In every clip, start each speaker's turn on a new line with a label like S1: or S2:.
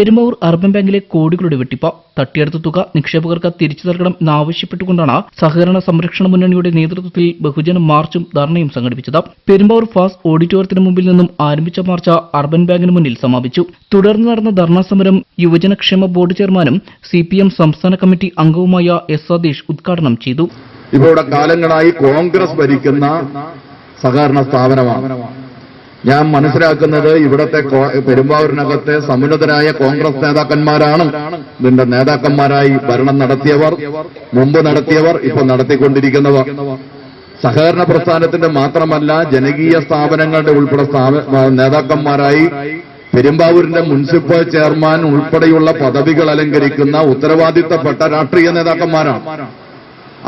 S1: Perumbavoor urban ബാങ്കിലെ കോടികളുടെ വെട്ടിപ്പ് തട്ടിയെടുത്ത തുക നിക്ഷേപകർക്ക് തിരിച്ചു നൽകണം എന്നാവശ്യപ്പെട്ടുകൊണ്ടാണ് സഹകരണ സംരക്ഷണ മുന്നണിയുടെ നേതൃത്വത്തിൽ ബഹുജന മാർച്ചും ധർണയും സംഘടിപ്പിച്ചത്. പെരുമ്പാവൂർ ഫാസ്റ്റ് ഓഡിറ്റോറിയത്തിന് മുമ്പിൽ നിന്നും ആരംഭിച്ച മാർച്ച് അർബൻ ബാങ്കിന് മുന്നിൽ സമാപിച്ചു. തുടർന്ന് നടന്ന ധർണാ സമരം യുവജനക്ഷേമ ബോർഡ് ചെയർമാനും സി പി എം സംസ്ഥാന കമ്മിറ്റി അംഗവുമായ എസ് സതീഷ് ഉദ്ഘാടനം ചെയ്തു.
S2: ഇവിടെ കാലങ്ങളായി കോൺഗ്രസ് ഭരിക്കുന്ന സഹകരണ സ്ഥാപനമാണ്. ഞാൻ മനസ്സിലാക്കുന്നത് ഇവിടത്തെ പെരുമ്പാവൂരിനകത്തെ സമുന്നതരായ കോൺഗ്രസ് നേതാക്കന്മാരാണ്. ഇതിന്റെ നേതാക്കന്മാരായി ഭരണം നടത്തിയവർ മുമ്പ് നടത്തിയവർ ഇപ്പൊ നടത്തിക്കൊണ്ടിരിക്കുന്നവർ. സഹകരണ പ്രസ്ഥാനത്തിന്റെ മാത്രമല്ല ജനകീയ സ്ഥാപനങ്ങളുടെ ഉൾപ്പെടെ നേതാക്കന്മാരായി പെരുമ്പാവൂരിന്റെ മുനിസിപ്പൽ ചെയർമാൻ ഉൾപ്പെടെയുള്ള പദവികൾ അലങ്കരിക്കുന്ന ഉത്തരവാദിത്തപ്പെട്ട രാഷ്ട്രീയ നേതാക്കന്മാരാണ്.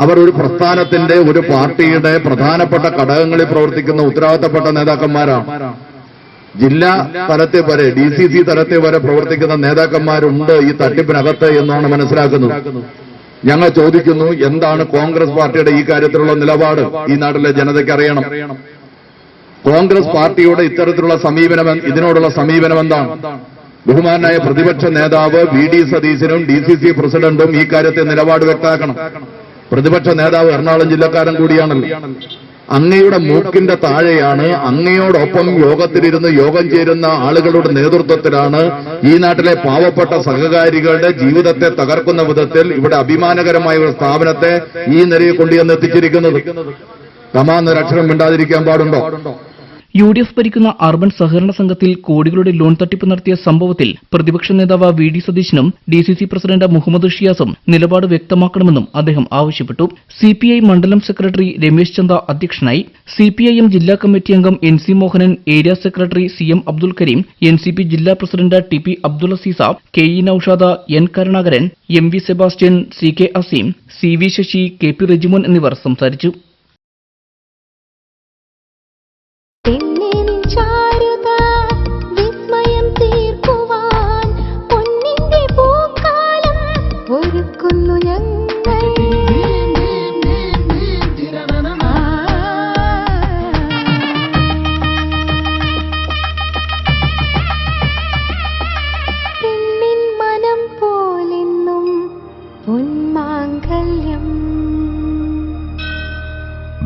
S2: അവർ ഒരു പ്രസ്ഥാനത്തിന്റെ ഒരു പാർട്ടിയുടെ പ്രധാനപ്പെട്ട ഘടകങ്ങളിൽ പ്രവർത്തിക്കുന്ന ഉത്തരവാദിത്തപ്പെട്ട നേതാക്കന്മാരാണ്. ജില്ലാ തലത്തിൽ വരെ ഡി സി സി തലത്തിൽ വരെ പ്രവർത്തിക്കുന്ന നേതാക്കന്മാരുണ്ട് ഈ തട്ടിപ്പിനകത്ത് എന്നാണ് മനസ്സിലാക്കുന്നത്. ഞങ്ങൾ ചോദിക്കുന്നു എന്താണ് കോൺഗ്രസ് പാർട്ടിയുടെ ഈ കാര്യത്തിലുള്ള നിലപാട്? ഈ നാട്ടിലെ ജനതയ്ക്ക് അറിയണം. കോൺഗ്രസ് പാർട്ടിയുടെ ഇത്തരത്തിലുള്ള സമീപനം ഇതിനോടുള്ള സമീപനം എന്താണ്? ബഹുമാനായ പ്രതിപക്ഷ നേതാവ് വി ഡി സതീശനും ഡി സി സി പ്രസിഡന്റും ഈ കാര്യത്തെ നിലപാട് വ്യക്തമാക്കണം. പ്രതിപക്ഷ നേതാവ് എറണാകുളം ജില്ലക്കാരൻ കൂടിയാണല്ലോ. അങ്ങയുടെ മൂക്കിന്റെ താഴെയാണ് അങ്ങയോടൊപ്പം യോഗത്തിലിരുന്ന് യോഗം ചേരുന്ന ആളുകളുടെ നേതൃത്വത്തിലാണ് ഈ നാട്ടിലെ പാവപ്പെട്ട സഹകാരികളുടെ ജീവിതത്തെ തകർക്കുന്ന വിധത്തിൽ ഇവിടെ അഭിമാനകരമായ ഒരു സ്ഥാപനത്തെ ഈ നിലയിൽ കൊണ്ടുവന്ന് എത്തിച്ചിരിക്കുന്നത് കമാന്നൊരക്ഷരം മിണ്ടാതിരിക്കാൻ പാടുണ്ടോ?
S1: യു ഡി എഫ് ഭരിക്കുന്ന അർബൻ സഹകരണ സംഘത്തിൽ കോടികളുടെ ലോൺ തട്ടിപ്പ് നടത്തിയ സംഭവത്തിൽ പ്രതിപക്ഷ നേതാവ് വി ഡി സതീശനും D C C president Muhammad ഷിയാസും നിലപാട് വ്യക്തമാക്കണമെന്നും അദ്ദേഹം ആവശ്യപ്പെട്ടു. സി പി ഐ മണ്ഡലം സെക്രട്ടറി രമേശ് ചന്ദ അധ്യക്ഷനായി സി പി ഐ എം ജില്ലാ കമ്മിറ്റി അംഗം N C Mohanan area secretary C M Abdul Kareem N C P ജില്ലാ president T P Abdul Aziz K E Noushad N Karunakaran M V Sebastian C K Azeem C V Sasi K P Rejimon എന്നിവർ സംസാരിച്ചു.